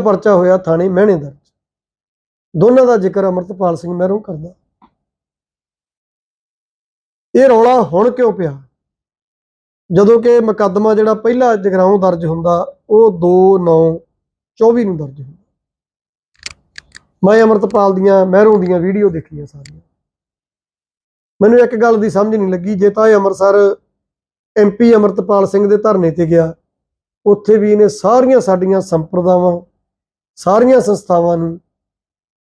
ਪਰਚਾ ਹੋਇਆ ਥਾਣੇ ਮਹਿਣੇ ਦਰਜ ਦੋਨਾਂ ਦਾ ਜ਼ਿਕਰ ਅਮਰਤਪਾਲ ਸਿੰਘ ਮਹਿਰੋਂ ਕਰਦਾ। ਇਹ ਰੌਲਾ ਹੁਣ ਕਿਉਂ ਪਿਆ? ਜਦੋਂ ਕਿ ਮੁਕੱਦਮਾ ਜਿਹੜਾ ਪਹਿਲਾ ਜਗਰਾਉਂ ਦਰਜ ਹੁੰਦਾ, ਉਹ 2 9 24 ਨੂੰ ਦਰਜ ਹੁੰਦਾ। ਮੈਂ ਅਮਰਤਪਾਲ ਦੀਆਂ, ਮਹਿਰੋਂ ਦੀਆਂ ਵੀਡੀਓ ਦੇਖੀਆਂ ਸਾਰੀਆਂ। ਮੈਨੂੰ ਇੱਕ ਗੱਲ ਦੀ ਸਮਝ ਨਹੀਂ ਲੱਗੀ, ਜੇ ਤਾਂ ਇਹ ਅੰਮ੍ਰਿਤਸਰ ਐਮਪੀ ਅਮਰਤਪਾਲ ਸਿੰਘ ਦੇ ਧਰਨੇ ਤੇ ਗਿਆ, ਉੱਥੇ ਵੀ ਇਹਨੇ ਸਾਰੀਆਂ ਸਾਡੀਆਂ ਸੰਪਰਦਾਵਾਂ ਸਾਰੀਆਂ ਸੰਸਥਾਵਾਂ ਨੂੰ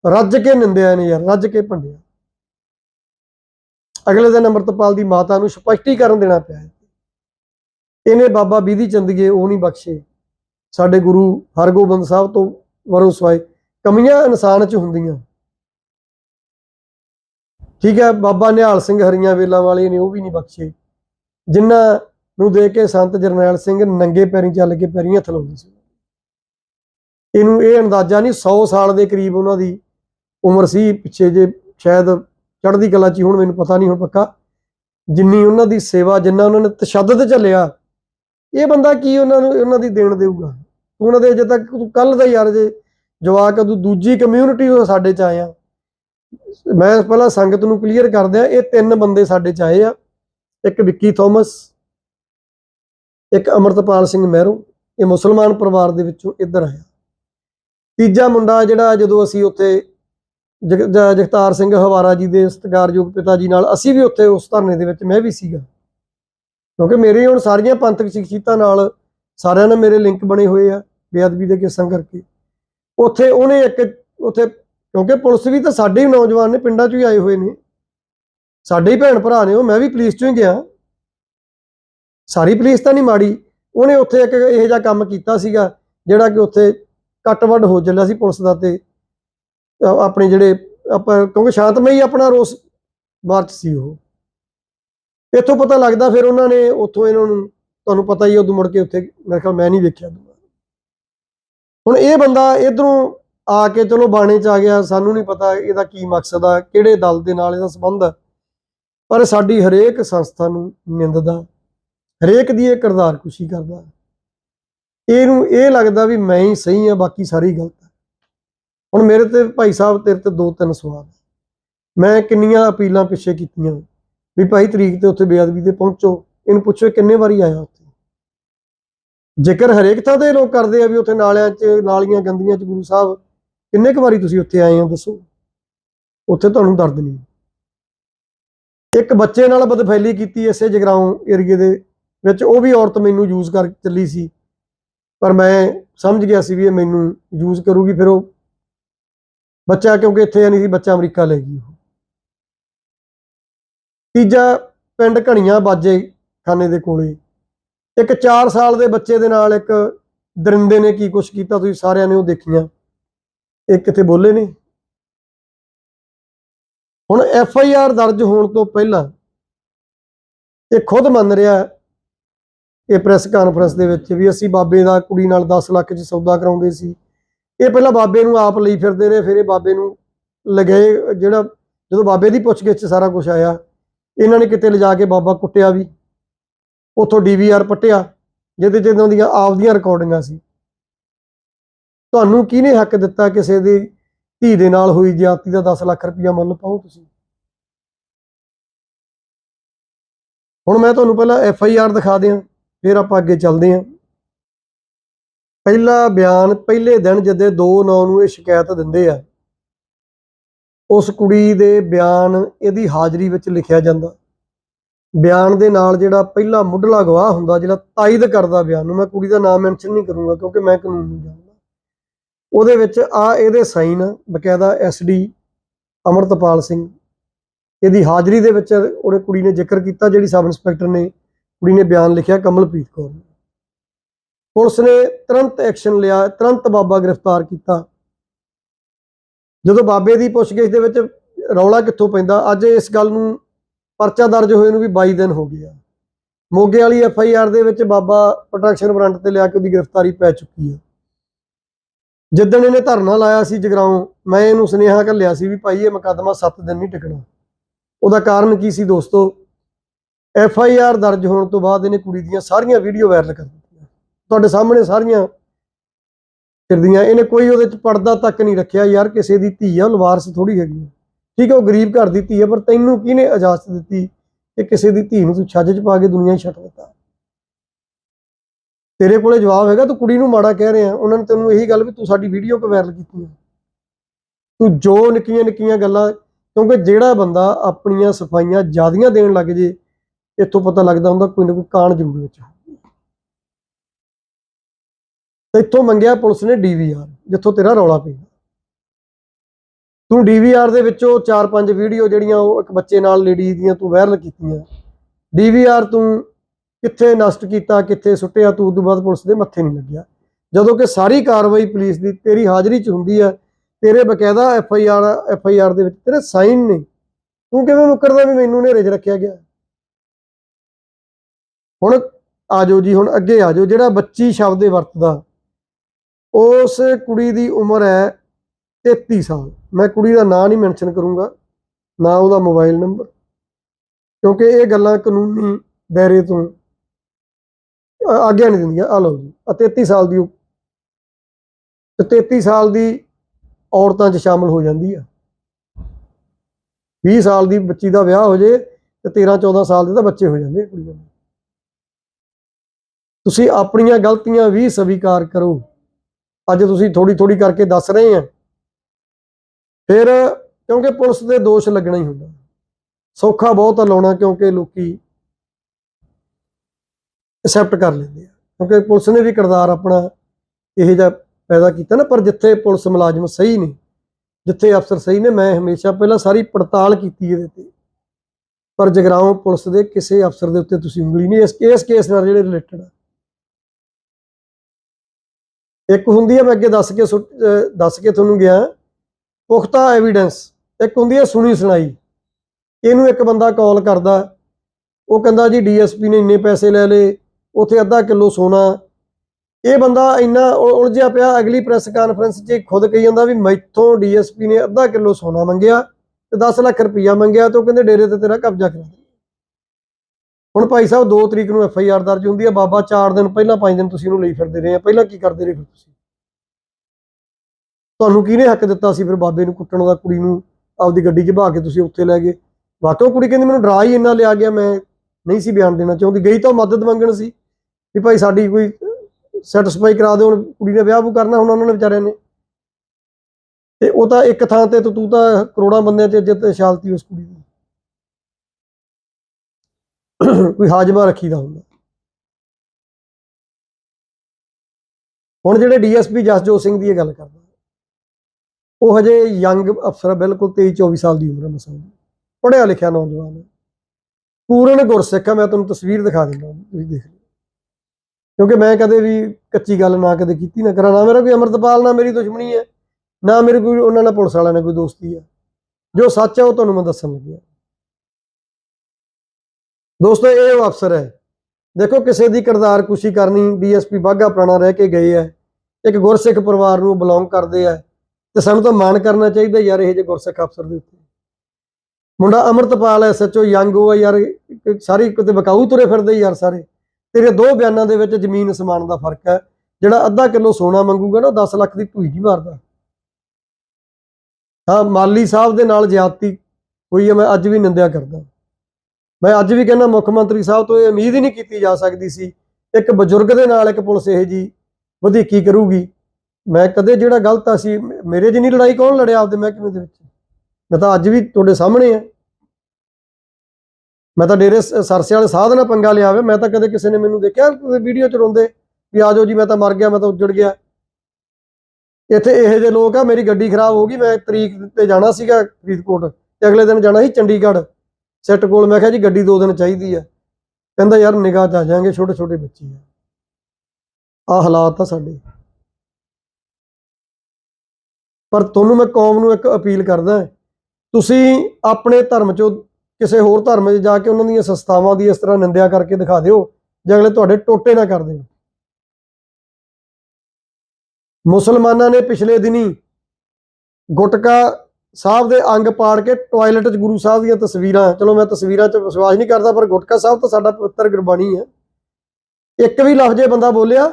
ਰੱਜ ਕੇ ਨਿੰਦਿਆ ਨੇ ਯਾਰ ਰੱਜ ਕੇ ਭੰਡਿਆ। ਅਗਲੇ ਦਿਨ ਅਮਰਤਪਾਲ ਦੀ ਮਾਤਾ ਨੂੰ ਸਪਸ਼ਟੀਕਰਨ ਦੇਣਾ ਪਿਆ ਇਹਨੇ ਬਾਬਾ ਬੀਦੀ ਚੰਦਗੇ ਉਹ ਨਹੀਂ ਬਖਸ਼ੇ। ਸਾਡੇ ਗੁਰੂ ਹਰਗੋਬਿੰਦ ਸਾਹਿਬ ਤੋਂ ਵਰੋਂ ਸਵਾਏ ਕਮੀਆਂ ਇਨਸਾਨ 'ਚ ਹੁੰਦੀਆਂ। ਠੀਕ ਹੈ, ਬਾਬਾ ਨਿਹਾਲ ਸਿੰਘ ਹਰੀਆਂ ਵੇਲਾਂ ਵਾਲੇ ਨੇ ਉਹ ਵੀ ਨਹੀਂ ਬਖਸ਼ੇ। ਜਿਨ੍ਹਾਂ ਨੂੰ ਦੇਖ ਕੇ ਸੰਤ ਜਰਨੈਲ ਸਿੰਘ ਨੰਗੇ ਪੈਰੀਂ ਚੱਲ ਕੇ ਪੈਰੀਂ ਥਲਾਉਂਦੇ ਸੀ। ਇਹਨੂੰ ਇਹ ਅੰਦਾਜ਼ਾ ਨਹੀਂ 100 ਸਾਲ ਦੇ ਕਰੀਬ ਉਹਨਾਂ ਦੀ ਉਮਰ ਸੀ, ਪਿੱਛੇ ਜੇ ਸ਼ਾਇਦ ਚੜ੍ਹਦੀ ਕਲਾ ਚ ਹੀ ਹੁਣ, ਮੈਨੂੰ ਪਤਾ ਨਹੀਂ ਹੁਣ ਪੱਕਾ। ਜਿੰਨੀ ਉਹਨਾਂ ਦੀ ਸੇਵਾ, ਜਿੰਨਾ ਉਹਨਾਂ ਨੇ ਤਸ਼ੱਦਦ ਝੱਲਿਆ, ਇਹ ਬੰਦਾ ਕੀ ਉਹਨਾਂ ਨੂੰ, ਉਹਨਾਂ ਦੀ ਦੇਣ ਦੇਊਗਾ? ਤੂੰ ਉਹਨਾਂ ਦੇ ਅਜੇ ਤੱਕ, ਤੂੰ ਕੱਲ ਦਾ ਯਾਰ, ਜੇ ਜਵਾਕ ਤੂੰ ਦੂਜੀ ਕਮਿਊਨਿਟੀ ਤੋਂ ਸਾਡੇ ਚ ਆਇਆ। ਮੈਂ ਪਹਿਲਾਂ ਸੰਗਤ ਨੂੰ ਕਲੀਅਰ ਕਰ ਦਿਆਂ ਇਹ ਤਿੰਨ ਬੰਦੇ ਸਾਡੇ ਚ ਆਏ ਆ। ਇੱਕ ਵਿੱਕੀ ਥੋਮਸ, ਇੱਕ ਅਮਰਤਪਾਲ ਸਿੰਘ ਮਹਿਰੂ, ਇਹ ਮੁਸਲਮਾਨ ਪਰਿਵਾਰ ਦੇ ਵਿੱਚੋਂ ਇੱਧਰ ਆਇਆ। ਤੀਜਾ ਮੁੰਡਾ ਜਿਹੜਾ ਜਦੋਂ ਅਸੀਂ ਉੱਥੇ ਜਗ- ਜ- ਜਗਤਾਰ ਸਿੰਘ ਹਵਾਰਾ ਜੀ ਦੇ ਸਤਿਕਾਰਯੋਗ ਪਿਤਾ ਜੀ ਨਾਲ, ਅਸੀਂ ਵੀ ਉੱਥੇ ਉਸ ਧਰਨੇ ਦੇ ਵਿੱਚ ਮੈਂ ਵੀ ਸੀਗਾ। ਕਿਉਂਕਿ ਮੇਰੇ ਹੁਣ ਸਾਰੀਆਂ ਪੰਥਕ ਸ਼ਖਸੀਅਤਾਂ ਨਾਲ ਸਾਰਿਆਂ ਨਾਲ ਮੇਰੇ ਲਿੰਕ ਬਣੇ ਹੋਏ ਆ, ਬੇਅਦਬੀ ਦੇ ਕੇਸਾਂ ਕਰਕੇ। ਉੱਥੇ ਉਹਨੇ ਇੱਕ, ਉੱਥੇ ਕਿਉਂਕਿ ਪੁਲਿਸ ਵੀ ਤਾਂ ਸਾਡੇ ਹੀ ਨੌਜਵਾਨ ਨੇ, ਪਿੰਡਾਂ 'ਚੋਂ ਹੀ ਆਏ ਹੋਏ ਨੇ। ਸਾਡੇ ਹੀ ਭੈਣ ਭਰਾ ਨੇ ਉਹ, ਮੈਂ ਵੀ ਪੁਲਿਸ 'ਚੋਂ ਹੀ ਗਿਆ। ਸਾਰੀ ਪੁਲਿਸ ਤਾਂ ਨਹੀਂ ਮਾੜੀ। ਉਹਨੇ ਉੱਥੇ ਇੱਕ ਇਹੋ ਜਿਹਾ ਕੰਮ ਕੀਤਾ ਸੀਗਾ, ਜਿਹੜਾ ਕਿ ਉੱਥੇ ਕੱਟ-ਵੱਡ ਹੋ ਚੱਲਿਆ ਸੀ ਪੁਲਿਸ ਦਾ ਤੇ ਆਪਣੇ ਜਿਹੜੇ ਆਪਾਂ ਕਿਉਂਕਿ ਸ਼ਾਂਤਮਈ ਆਪਣਾ ਰੋਸ ਮਾਰਚ ਸੀ ਉਹ। ਇੱਥੋਂ ਪਤਾ ਲੱਗਦਾ ਫਿਰ ਉਹਨਾਂ ਨੇ ਉੱਥੋਂ ਇਹਨਾਂ ਨੂੰ ਤੁਹਾਨੂੰ ਪਤਾ ਹੀ ਆ, ਉਦੋਂ ਮੁੜ ਕੇ ਉੱਥੇ ਮੇਰੇ ਖਿਆਲ ਮੈਂ ਨਹੀਂ ਵੇਖਿਆ ਦੁਬਾਰਾ। ਹੁਣ ਇਹ ਬੰਦਾ ਇਧਰੋਂ ਆ ਕੇ ਚਲੋ ਬਾਣੇ ਚ ਆ ਗਿਆ ਸਾਨੂੰ ਨਹੀਂ ਪਤਾ ਇਹਦਾ ਕੀ ਮਕਸਦ ਆ ਕਿਹੜੇ ਦਲ ਦੇ ਨਾਲ ਇਹਦਾ ਸੰਬੰਧ ਆ। ਪਰ ਸਾਡੀ ਹਰੇਕ ਸੰਸਥਾ ਨੂੰ ਨਿੰਦਦਾ ਹਰੇਕ ਦੀ ਇਹ ਕਿਰਦਾਰ ਕੁਸ਼ੀ ਕਰਦਾ। ਇਹਨੂੰ ਇਹ ਲੱਗਦਾ ਵੀ ਮੈਂ ਹੀ ਸਹੀ ਆ ਬਾਕੀ ਸਾਰੀ ਗਲਤ ਆ ਹੁਣ ਮੇਰੇ ਤੇ ਭਾਈ ਸਾਹਿਬ, ਤੇਰੇ ਤੇ ਦੋ ਤਿੰਨ ਸਵਾਲ ਮੈਂ ਕਿੰਨੀਆਂ ਅਪੀਲਾਂ ਪਿੱਛੇ ਕੀਤੀਆਂ ਵੀ ਭਾਈ ਤਰੀਕ ਤੇ ਉੱਥੇ ਬੇਅਦਬੀ ਤੇ ਪਹੁੰਚੋ। ਇਹਨੂੰ ਪੁੱਛੋ ਕਿੰਨੇ ਵਾਰੀ ਆਇਆ ਉੱਥੇ। ਜੇਕਰ ਹਰੇਕ ਥਾਂ ਤੇ ਲੋਕ ਕਰਦੇ ਆ ਵੀ ਉੱਥੇ ਨਾਲਿਆਂ 'ਚ, ਨਾਲੀਆਂ ਗੰਦੀਆਂ 'ਚ ਗੁਰੂ ਸਾਹਿਬ, ਕਿੰਨੇ ਕੁ ਵਾਰੀ ਤੁਸੀਂ ਉੱਥੇ ਆਏ ਹੋ ਦੱਸੋ? ਉੱਥੇ ਤੁਹਾਨੂੰ ਦਰਦ ਨਹੀਂ। ਇੱਕ ਬੱਚੇ ਨਾਲ ਬਦਫੈਲੀ ਕੀਤੀ ਇਸੇ ਜਗਰਾਉਂ ਏਰੀਏ ਦੇ ਵਿੱਚ, ਉਹ ਵੀ ਔਰਤ ਮੈਨੂੰ ਯੂਜ਼ ਕਰ ਚੱਲੀ ਸੀ। ਪਰ ਮੈਂ ਸਮਝ ਗਿਆ ਸੀ ਵੀ ਇਹ ਮੈਨੂੰ ਯੂਜ਼ ਕਰੂਗੀ, ਫਿਰ ਉਹ ਬੱਚਾ, ਕਿਉਂਕਿ ਇੱਥੇ ਨਹੀਂ ਸੀ ਬੱਚਾ ਅਮਰੀਕਾ ਲੈ ਗਈ ਉਹ। ਤੀਜਾ ਪਿੰਡ ਘਣੀਆਂ ਬਾਜੇ ਖਾਨੇ ਦੇ ਕੋਲੇ। ਇੱਕ 4 ਸਾਲ ਦੇ ਬੱਚੇ ਦੇ ਨਾਲ ਇੱਕ ਦਰਿੰਦੇ ਨੇ ਕੀ ਕੁਛ ਕੀਤਾ, ਤੁਸੀਂ ਸਾਰਿਆਂ ਨੇ ਉਹ ਦੇਖੀਆਂ। ਇਹ ਕਿਤੇ ਬੋਲੇ ਨੇ? ਹੁਣ ਐਫ ਆਈ ਆਰ ਦਰਜ ਹੋਣ ਤੋਂ ਪਹਿਲਾਂ ਇਹ ਖੁਦ ਮੰਨ ਰਿਹਾ ਇਹ ਪ੍ਰੈਸ ਕਾਨਫਰੰਸ ਦੇ ਵਿੱਚ ਵੀ ਅਸੀਂ ਬਾਬੇ ਦਾ, ਕੁੜੀ ਨਾਲ 10 ਲੱਖ 'ਚ ਸੌਦਾ ਕਰਾਉਂਦੇ ਸੀ। ਇਹ ਪਹਿਲਾਂ ਬਾਬੇ ਨੂੰ ਆਪ ਲਈ ਫਿਰਦੇ ਰਹੇ, ਫਿਰ ਇਹ ਬਾਬੇ ਨੂੰ ਲਗਾਏ, ਜਿਹੜਾ ਜਦੋਂ ਬਾਬੇ ਦੀ ਪੁੱਛਗਿੱਛ 'ਚ ਸਾਰਾ ਕੁਝ ਆਇਆ, ਇਹਨਾਂ ਨੇ ਕਿਤੇ ਲਿਜਾ ਕੇ ਬਾਬਾ ਕੁੱਟਿਆ ਵੀ। ਉਥੋਂ ਡੀਵੀਆਰ ਪੱਟਿਆ, ਜਿਹਦੇ 'ਚ ਇਹਨਾਂ ਦੀਆਂ ਆਪਦੀਆਂ ਰਿਕਾਰਡਿੰਗਾਂ ਸੀ। ਤੁਹਾਨੂੰ ਕਿਹਨੇ ਹੱਕ ਦਿੱਤਾ ਕਿਸੇ ਦੀ ਧੀ ਦੇ ਨਾਲ ਹੋਈ ਜਾਤੀ ਦਾ 10 ਲੱਖ ਰੁਪਇਆ ਮੁੱਲ ਪਾਓ ਤੁਸੀਂ? ਹੁਣ ਮੈਂ ਤੁਹਾਨੂੰ ਪਹਿਲਾਂ ਐਫ ਆਈ ਆਰ ਦਿਖਾ ਦਿਆਂ। ਫਿਰ ਆਪਾਂ ਅੱਗੇ ਚੱਲਦੇ ਹਾਂ। ਪਹਿਲਾ ਬਿਆਨ ਪਹਿਲੇ ਦਿਨ ਜਦੇ 2/9 ਨੂੰ ਇਹ ਸ਼ਿਕਾਇਤ ਦਿੰਦੇ ਆ, ਉਸ ਕੁੜੀ ਦੇ ਬਿਆਨ ਇਹਦੀ ਹਾਜ਼ਰੀ ਵਿੱਚ ਲਿਖਿਆ ਜਾਂਦਾ। ਬਿਆਨ ਦੇ ਨਾਲ ਜਿਹੜਾ ਪਹਿਲਾ ਮੁੱਢਲਾ ਗਵਾਹ ਹੁੰਦਾ, ਜਿਹੜਾ ਤਾਇਦ ਕਰਦਾ ਬਿਆਨ ਨੂੰ, ਮੈਂ ਕੁੜੀ ਦਾ ਨਾਮ ਮੈਂਸ਼ਨ ਨਹੀਂ ਕਰੂੰਗਾ ਕਿਉਂਕਿ ਮੈਂ ਕਾਨੂੰਨ ਨੂੰ ਜਾਣਦਾ। ਉਹਦੇ ਵਿੱਚ ਆ ਇਹਦੇ ਸਾਈਨ ਬਕਾਇਦਾ ਐਸਡੀ ਅਮਰਤਪਾਲ ਸਿੰਘ। ਇਹਦੀ ਹਾਜ਼ਰੀ ਦੇ ਵਿੱਚ ਉਹਨੇ ਕੁੜੀ ਨੇ ਜ਼ਿਕਰ ਕੀਤਾ, ਜਿਹੜੀ ਸਬ ਇੰਸਪੈਕਟਰ ਨੇ ਕੁੜੀ ਨੇ ਬਿਆਨ ਲਿਖਿਆ ਕਮਲਪ੍ਰੀਤ ਕੌਰ ਨੇ। ਪੁਲਿਸ ਨੇ ਤੁਰੰਤ ਐਕਸ਼ਨ ਲਿਆ, ਤੁਰੰਤ ਬਾਬਾ ਗ੍ਰਿਫਤਾਰ ਕੀਤਾ। ਜਦੋਂ ਬਾਬੇ ਦੀ ਪੁੱਛਗਿੱਛ ਦੇ ਵਿੱਚ ਰੌਲਾ ਕਿੱਥੋਂ ਪੈਂਦਾ, ਅੱਜ ਇਸ ਗੱਲ ਨੂੰ ਪਰਚਾ ਦਰਜ ਹੋਏ ਨੂੰ ਵੀ 22 ਦਿਨ ਹੋ ਗਏ ਆ। ਮੋਗੇ ਵਾਲੀ ਐਫ ਆਈ ਆਰ ਦੇ ਵਿੱਚ ਬਾਬਾ ਪ੍ਰੋਟੈਕਸ਼ਨ ਵਾਰੰਟ ਤੇ ਲਿਆ ਕੇ ਉਹਦੀ ਗ੍ਰਿਫਤਾਰੀ ਪੈ ਚੁੱਕੀ ਆ। ਜਿੱਦਣ ਇਹਨੇ ਧਰਨਾ ਲਾਇਆ ਸੀ ਜਗਰਾਉਂ, ਮੈਂ ਇਹਨੂੰ ਸੁਨੇਹਾ ਘੱਲਿਆ ਸੀ ਵੀ ਭਾਈ ਇਹ ਮੁਕੱਦਮਾ 7 ਦਿਨ ਨਹੀਂ ਟਿਕਣਾ। ਉਹਦਾ ਕਾਰਨ ਕੀ ਸੀ ਦੋਸਤੋ? ਐਫ ਆਈ ਆਰ ਦਰਜ ਹੋਣ ਤੋਂ ਬਾਅਦ ਇਹਨੇ ਕੁੜੀ ਦੀਆਂ ਸਾਰੀਆਂ ਵੀਡੀਓ ਵਾਇਰਲ ਕਰ ਦਿੱਤੀਆਂ। ਤੁਹਾਡੇ ਸਾਹਮਣੇ ਸਾਰੀਆਂ ਫਿਰਦੀਆਂ। ਇਹਨੇ ਕੋਈ ਉਹਦੇ ਚ ਪਰਦਾ ਤੱਕ ਨਹੀਂ ਰੱਖਿਆ ਯਾਰ, ਕਿਸੇ ਦੀ ਧੀ ਆ ਉਹ ਲਵਾਰਸ ਥੋੜੀ ਹੈਗੀ ਆ। ਠੀਕ ਹੈ ਉਹ ਗਰੀਬ ਘਰ ਦੀ ਧੀ ਹੈ ਪਰ ਤੈਨੂੰ ਕਿਹਨੇ ਇਜਾਜ਼ਤ ਦਿੱਤੀ ਕਿ ਕਿਸੇ ਦੀ ਧੀ ਨੂੰ ਤੂੰ ਛੱਜ ਚ ਪਾ ਕੇ ਦੁਨੀਆ ਛੱਡ ਦਿੱਤਾ? ਤੇਰੇ ਕੋਲੇ ਜਵਾਬ ਹੈਗਾ, ਤੂੰ ਕੁੜੀ ਨੂੰ ਮਾੜਾ ਕਹਿ ਰਿਹਾ। ਉਹਨਾਂ ਨੇ ਤੈਨੂੰ ਇਹੀ ਗੱਲ ਵੀ ਤੂੰ ਸਾਡੀ ਵੀਡੀਓ ਕਿਉਂ ਵਾਇਰਲ ਕੀਤੀ ਹੈ ਤੂੰ ਜੋ ਨਿੱਕੀਆਂ ਨਿੱਕੀਆਂ ਗੱਲਾਂ, ਕਿਉਂਕਿ ਜਿਹੜਾ ਬੰਦਾ ਆਪਣੀਆਂ ਸਫਾਈਆਂ ਜਿਆਦੀਆਂ ਦੇਣ ਲੱਗ ਜੇ ਇੱਥੋਂ ਪਤਾ ਲੱਗਦਾ ਹੁੰਦਾ ਕੋਈ ਨਾ ਕੋਈ ਕਾਣ ਜ਼ਰੂਰ ਵਿੱਚ ਹੋਊ। ਇੱਥੋਂ ਮੰਗਿਆ ਪੁਲਿਸ ਨੇ ਡੀਵੀਆਰ ਜਿੱਥੋਂ ਤੇਰਾ ਰੌਲਾ ਪਿਆ ਤੂੰ ਡੀਵੀਆਰ ਦੇ ਵਿੱਚੋਂ ਚਾਰ ਪੰਜ ਵੀਡੀਓ ਜਿਹੜੀਆਂ ਉਹ ਇੱਕ ਬੱਚੇ ਨਾਲ, ਲੇਡੀ ਦੀਆਂ ਤੂੰ ਵਾਇਰਲ ਕੀਤੀਆਂ। ਡੀਵੀਆਰ ਤੂੰ ਕਿੱਥੇ ਨਸ਼ਟ ਕੀਤਾ, ਕਿੱਥੇ ਸੁੱਟਿਆ, ਤੂੰ ਉਦੋਂ ਬਾਅਦ ਪੁਲਿਸ ਦੇ ਮੱਥੇ ਨਹੀਂ ਲੱਗਿਆ। ਜਦੋਂ ਕਿ ਸਾਰੀ ਕਾਰਵਾਈ ਪੁਲਿਸ ਦੀ ਤੇਰੀ ਹਾਜ਼ਰੀ 'ਚ ਹੁੰਦੀ ਹੈ ਤੇਰੇ ਬਕਾਇਦਾ F I R F I R ਦੇ ਵਿੱਚ ਤੇਰੇ ਸਾਈਨ ਨੇ। ਤੂੰ ਕਿਵੇਂ ਮੁਕਰਦਾ ਵੀ ਮੈਨੂੰ ਨੇਰੇ 'ਚ ਰੱਖਿਆ ਗਿਆ? ਹੁਣ ਆਜੋ ਜੀ, ਹੁਣ ਅੱਗੇ ਆਜੋ, ਜਿਹੜਾ ਬੱਚੀ ਸ਼ਬਦ ਦੇ ਵਰਤਦਾ, ਉਸ ਕੁੜੀ ਦੀ ਉਮਰ ਹੈ 33 ਸਾਲ। ਮੈਂ ਕੁੜੀ ਦਾ ਨਾਂ ਨਹੀਂ ਮੈਂਸ਼ਨ ਕਰੂੰਗਾ, ਨਾ ਉਹਦਾ ਮੋਬਾਈਲ ਨੰਬਰ ਕਿਉਂਕਿ ਇਹ ਗੱਲਾਂ ਕਾਨੂੰਨੀ ਦਾਇਰੇ ਤੋਂ ਆਗਿਆ ਨਹੀਂ ਦਿੰਦੀਆਂ। ਆ ਲਓ ਜੀ ਆ 33 ਸਾਲ ਦੀ ਉਹ- ਤੇ 33 ਸਾਲ ਦੀ ਔਰਤਾਂ 'ਚ ਸ਼ਾਮਲ ਹੋ ਜਾਂਦੀ ਆ। 20 ਸਾਲ ਦੀ ਬੱਚੀ ਦਾ ਵਿਆਹ ਹੋ ਜੇ ਤੇ 13 14 ਸਾਲ ਦੇ ਤਾਂ ਬੱਚੇ ਹੋ ਜਾਂਦੇ ਆ ਕੁੜੀਆਂ ਦੇ। ਤੁਸੀਂ ਆਪਣੀਆਂ ਗਲਤੀਆਂ ਵੀ ਸਵੀਕਾਰ ਕਰੋ। ਅੱਜ ਤੁਸੀਂ ਥੋੜੀ ਥੋੜੀ ਕਰਕੇ ਦੱਸ ਰਹੇ ਆ। ਫਿਰ ਕਿਉਂਕਿ ਪੁਲਿਸ ਦੇ ਦੋਸ਼ ਲੱਗਣਾ ਹੀ ਹੁੰਦਾ। ਸੌਖਾ ਬਹੁਤ ਲਾਉਣਾ ਕਿਉਂਕਿ ਲੋਕੀ ਐਕਸੈਪਟ ਕਰ ਲੈਂਦੇ ਆ। ਕਿਉਂਕਿ ਪੁਲਿਸ ਨੇ ਵੀ ਕਿਰਦਾਰ ਆਪਣਾ ਇਹੋ ਜਿਹਾ ਪੈਦਾ ਕੀਤਾ ਨਾ, ਪਰ ਜਿੱਥੇ ਪੁਲਿਸ ਮੁਲਾਜ਼ਮ ਸਹੀ ਨੇ, ਜਿੱਥੇ ਅਫਸਰ ਸਹੀ ਨੇ, ਮੈਂ ਹਮੇਸ਼ਾ ਪਹਿਲਾਂ ਸਾਰੀ ਪੜਤਾਲ ਕੀਤੀ ਇਹਦੇ ਤੇ। ਪਰ ਜਗਰਾਉਂ ਪੁਲਿਸ ਦੇ ਕਿਸੇ ਅਫਸਰ ਦੇ ਉੱਤੇ ਤੁਸੀਂ ਉਂਗਲੀ ਨਹੀਂ, ਇਸ ਇਸ ਕੇਸ ਨਾਲ ਜਿਹੜੇ ਰਿਲੇਟਡ ਆ। ਇੱਕ ਹੁੰਦੀ ਹੈ, ਮੈਂ ਅੱਗੇ ਦੱਸ ਕੇ ਸੁੱਟ- ਦੱਸ ਕੇ ਤੁਹਾਨੂੰ ਗਿਆ। ਪੁਖਤਾ ਐਵੀਡੈਂਸ ਇੱਕ ਹੁੰਦੀ ਹੈ, ਸੁਣੀ ਸੁਣਾਈ। ਇਹਨੂੰ ਇੱਕ ਬੰਦਾ ਕਾਲ ਕਰਦਾ। ਉਹ ਕਹਿੰਦਾ, ਜੀ ਡੀਐਸਪੀ ਨੇ ਇੰਨੇ ਪੈਸੇ ਲੈ ਲਏ। ਉਥੇ ਅੱਧਾ ਕਿਲੋ ਸੋਨਾ। ਇਹ ਬੰਦਾ ਇੰਨਾ ਉਲਝਿਆ ਪਿਆ। ਅਗਲੀ ਪ੍ਰੈਸ ਕਾਨਫਰੰਸ 'ਚ ਖੁਦ ਕਹੀ ਜਾਂਦਾ ਵੀ ਮੈਥੋਂ ਡੀਐਸਪੀ ਨੇ ਅੱਧਾ ਕਿਲੋ ਸੋਨਾ ਮੰਗਿਆ ਤੇ 10 ਲੱਖ ਰੁਪਈਆ ਮੰਗਿਆ ਤੇ ਉਹ ਕਹਿੰਦੇ, ਡੇਰੇ ਤੇ ਤੇਰਾ ਕਬਜ਼ਾ ਕਰਾ ਦੇ। ਹੁਣ ਭਾਈ ਸਾਹਿਬ 2 ਤਰੀਕ ਨੂੰ ਐਫ ਆਈ ਆਰ ਦਰਜ ਹੁੰਦੀ ਹੈ ਬਾਬਾ 4 ਦਿਨ ਪਹਿਲਾਂ 5 ਦਿਨ ਤੁਸੀਂ ਉਹਨੂੰ ਲਈ ਫਿਰਦੇ ਰਹੇ ਆ, ਪਹਿਲਾਂ ਕੀ ਕਰਦੇ ਰਹੇ ਫਿਰ ਤੁਸੀਂ? ਤੁਹਾਨੂੰ ਕਿਹਨੇ ਹੱਕ ਦਿੱਤਾ ਸੀ ਫਿਰ ਬਾਬੇ ਨੂੰ ਕੁੱਟਣ ਦਾ, ਕੁੜੀ ਨੂੰ ਆਪਦੀ ਗੱਡੀ 'ਚ ਬਹਾ ਕੇ ਤੁਸੀਂ ਉੱਥੇ ਲੈ ਗਏ? ਵਾਕਿਆ ਕੁੜੀ ਕਹਿੰਦੀ ਮੈਨੂੰ ਡਰਾ ਹੀ ਇੰਨਾ ਲਿਆ ਗਿਆ, ਮੈਂ ਨਹੀਂ ਸੀ ਬਿਆਨ ਦੇਣਾ ਚਾਹੁੰਦੀ, ਗਈ ਤਾਂ ਉਹ ਮਦਦ ਮੰਗਣ ਸੀ ਵੀ ਭਾਈ ਸਾਡੀ ਕੋਈ ਸੈਟੀਸਫਾਈ ਕਰਾ ਦਿਓ, ਹੁਣ ਕੁੜੀ ਨੇ ਵਿਆਹ ਵੂ ਕਰਨਾ ਹੁਣ ਉਹਨਾਂ ਨੇ ਵਿਚਾਰਿਆਂ ਨੇ। ਤੇ ਉਹ ਤਾਂ ਇੱਕ ਥਾਂ ਤੇ ਤੂੰ ਤੂੰ ਤਾਂ ਕਰੋੜਾਂ ਬੰਦਿਆਂ 'ਚ ਇੱਜ਼ਤ ਸ਼ਾਲਤੀ ਉਸ ਕੁੜੀ ਦੀ। ਕੋਈ ਹਾਜਮਾ ਰੱਖੀਦਾ ਹੁੰਦਾ। ਹੁਣ ਜਿਹੜੇ ਡੀਐਸਪੀ ਜਸਜੋਤ ਸਿੰਘ ਦੀ ਇਹ ਗੱਲ ਕਰਦਾ। ਉਹ ਹਜੇ ਯੰਗ ਅਫਸਰ ਬਿਲਕੁਲ 23 24 ਸਾਲ ਦੀ ਉਮਰ ਹੈ ਮਸਾਂ ਦੀ। ਪੜ੍ਹਿਆ ਲਿਖਿਆ ਨੌਜਵਾਨ ਹੈ ਪੂਰਨ ਗੁਰਸਿੱਖ ਹੈ ਮੈਂ ਤੁਹਾਨੂੰ ਤਸਵੀਰ ਦਿਖਾ ਦਿੰਦਾ ਤੁਸੀਂ ਦੇਖ ਲਓ। ਕਿਉਂਕਿ ਮੈਂ ਕਦੇ ਵੀ ਕੱਚੀ ਗੱਲ ਨਾ ਕਦੇ ਕੀਤੀ ਨਾ ਕਰਾਂ, ਨਾ ਮੇਰਾ ਕੋਈ ਅਮਰਤਪਾਲ, ਨਾ ਮੇਰੀ ਦੁਸ਼ਮਣੀ ਹੈ ਨਾ ਮੇਰੇ ਕੋਈ, ਉਹਨਾਂ ਨਾਲ ਪੁਲਿਸ ਵਾਲਿਆਂ ਨਾਲ ਕੋਈ ਦੋਸਤੀ ਹੈ ਜੋ ਸੱਚ ਹੈ ਉਹ ਤੁਹਾਨੂੰ ਮੈਂ ਦੱਸਣ ਲੱਗਿਆ। ਦੋਸਤੋ, ਇਹ ਉਹ ਅਫਸਰ ਹੈ। ਦੇਖੋ, ਕਿਸੇ ਦੀ ਕਿਰਦਾਰ ਕੁਸ਼ੀ ਕਰਨੀ ਡੀਐਸਪੀ ਬਾਗਾ ਪੁਰਾਣਾ ਰਹਿ ਕੇ ਗਏ ਹੈ। ਇੱਕ ਗੁਰਸਿੱਖ ਪਰਿਵਾਰ ਨੂੰ ਬਿਲੋਂਗ ਕਰਦੇ ਆ ਤੇ ਸਾਨੂੰ ਤਾਂ ਮਾਣ ਕਰਨਾ ਚਾਹੀਦਾ ਯਾਰ, ਇਹ ਜੇ ਗੁਰਸਿੱਖ ਅਫਸਰ ਦੇ ਉੱਤੇ। ਮੁੰਡਾ ਅਮਰਤਪਾਲ ਹੈ, ਸੱਚੋ ਯੰਗ, ਉਹ ਹੈ ਯਾਰ ਸਾਰੀ ਕਿਤੇ ਬਕਾਊ ਤੁਰੇ ਫਿਰਦੇ ਯਾਰ ਸਾਰੇ। ਤੇਰੇ ਦੋ ਬਿਆਨਾਂ ਦੇ ਵਿੱਚ ਜ਼ਮੀਨ ਅਸਮਾਨ ਦਾ ਫ਼ਰਕ ਹੈ। ਜਿਹੜਾ ਅੱਧਾ ਕਿਲੋ ਸੋਨਾ ਮੰਗੂਗਾ ਨਾ, ਉਹ 10 ਲੱਖ ਦੀ ਢੂਈ ਨਹੀਂ ਮਾਰਦਾ। ਹਾਂ, ਮਾਲੀ ਸਾਹਿਬ ਦੇ ਨਾਲ ਜ਼ਿਆਦਤੀ ਹੋਈ ਹੈ, ਮੈਂ ਅੱਜ ਵੀ ਨਿੰਦਿਆ ਕਰਦਾ। ਮੈਂ ਅੱਜ ਵੀ ਕਹਿੰਦਾ ਮੁੱਖ ਮੰਤਰੀ ਸਾਹਿਬ ਤੋਂ ਇਹ ਉਮੀਦ ਹੀ ਨਹੀਂ ਕੀਤੀ ਜਾ ਸਕਦੀ ਸੀ। ਇੱਕ ਬਜ਼ੁਰਗ ਦੇ ਨਾਲ ਇੱਕ ਪੁਲਿਸ ਇਹ ਜੀ ਵਧੀਕੀ ਕਰੂਗੀ। ਮੈਂ ਕਦੇ ਜਿਹੜਾ ਗਲਤ ਆ ਸੀ ਮੇਰੇ ਜਿੰਨੀ ਲੜਾਈ ਕੌਣ ਲੜਿਆ ਆਪਦੇ ਮਹਿਕਮੇ ਦੇ ਵਿੱਚ? ਮੈਂ ਤਾਂ ਅੱਜ ਵੀ ਤੁਹਾਡੇ ਸਾਹਮਣੇ ਆ। ਮੈਂ ਤਾਂ ਡੇਰੇ ਸਰਸੇ ਵਾਲੇ ਸਾਧ ਨਾਲ ਪੰਗਾ ਲਿਆ ਵੇ। ਮੈਂ ਤਾਂ ਕਦੇ ਕਿਸੇ ਨੇ ਮੈਨੂੰ ਦੇਖਿਆ ਵੀਡੀਓ ਚ ਰੋਂਦੇ ਵੀ ਆਜੋ ਜੀ, ਮੈਂ ਤਾਂ ਮਰ ਗਿਆ, ਮੈਂ ਤਾਂ ਉੱਜੜ ਗਿਆ। ਇੱਥੇ ਇਹੋ ਜਿਹੇ ਲੋਕ ਆ, ਮੇਰੀ ਗੱਡੀ ਖਰਾਬ ਹੋ ਗਈ, ਮੈਂ ਤਰੀਕ ਤੇ ਜਾਣਾ ਸੀਗਾ ਫਰੀਦਕੋਟ ਤੇ ਅਗਲੇ ਦਿਨ ਜਾਣਾ ਸੀ ਚੰਡੀਗੜ੍ਹ। ਸੈੱਟ ਕੋਲ ਮੈਂ ਕਿਹਾ ਜੀ ਗੱਡੀ ਦੋ ਦਿਨ ਚਾਹੀਦੀ ਆ। ਕਹਿੰਦਾ ਯਾਰ ਨਿਗਾਹ ਚ ਆ ਜਾਾਂਗੇ ਛੋਟੇ ਛੋਟੇ ਬੱਚੇ ਆ। ਆ ਹਾਲਾਤ ਆ ਸਾਡੇ। ਪਰ ਤੁਹਾਨੂੰ ਮੈਂ ਕੌਮ ਨੂੰ ਇੱਕ ਅਪੀਲ ਕਰਦਾ ਤੁਸੀਂ ਆਪਣੇ ਧਰਮ ਚੋਂ ਕਿਸੇ ਹੋਰ ਧਰਮ 'ਚ ਜਾ ਕੇ ਉਹਨਾਂ ਦੀਆਂ ਸੰਸਥਾਵਾਂ ਦੀ ਇਸ ਤਰ੍ਹਾਂ ਨਿੰਦਿਆ ਕਰਕੇ ਦਿਖਾ ਦਿਓ, ਜੇ ਅਗਲੇ ਤੁਹਾਡੇ ਟੋਟੇ ਨਾ ਕਰ ਦੇਣ। ਮੁਸਲਮਾਨਾਂ ਨੇ ਪਿਛਲੇ ਦਿਨੀ ਗੁਟਕਾ ਸਾਹਿਬ ਦੇ ਅੰਗ ਪਾੜ ਕੇ ਟਾਇਲਟ 'ਚ ਗੁਰੂ ਸਾਹਿਬ ਦੀਆਂ ਤਸਵੀਰਾਂ, ਚਲੋ ਮੈਂ ਤਸਵੀਰਾਂ 'ਚ ਵਿਸ਼ਵਾਸ ਨਹੀਂ ਕਰਦਾ, ਪਰ ਗੁਟਕਾ ਸਾਹਿਬ ਤਾਂ ਸਾਡਾ ਪਵਿੱਤਰ ਗੁਰਬਾਣੀ ਹੈ। ਇੱਕ ਵੀ ਲਫ਼ਜ਼ ਇਹ ਬੰਦਾ ਬੋਲਿਆ,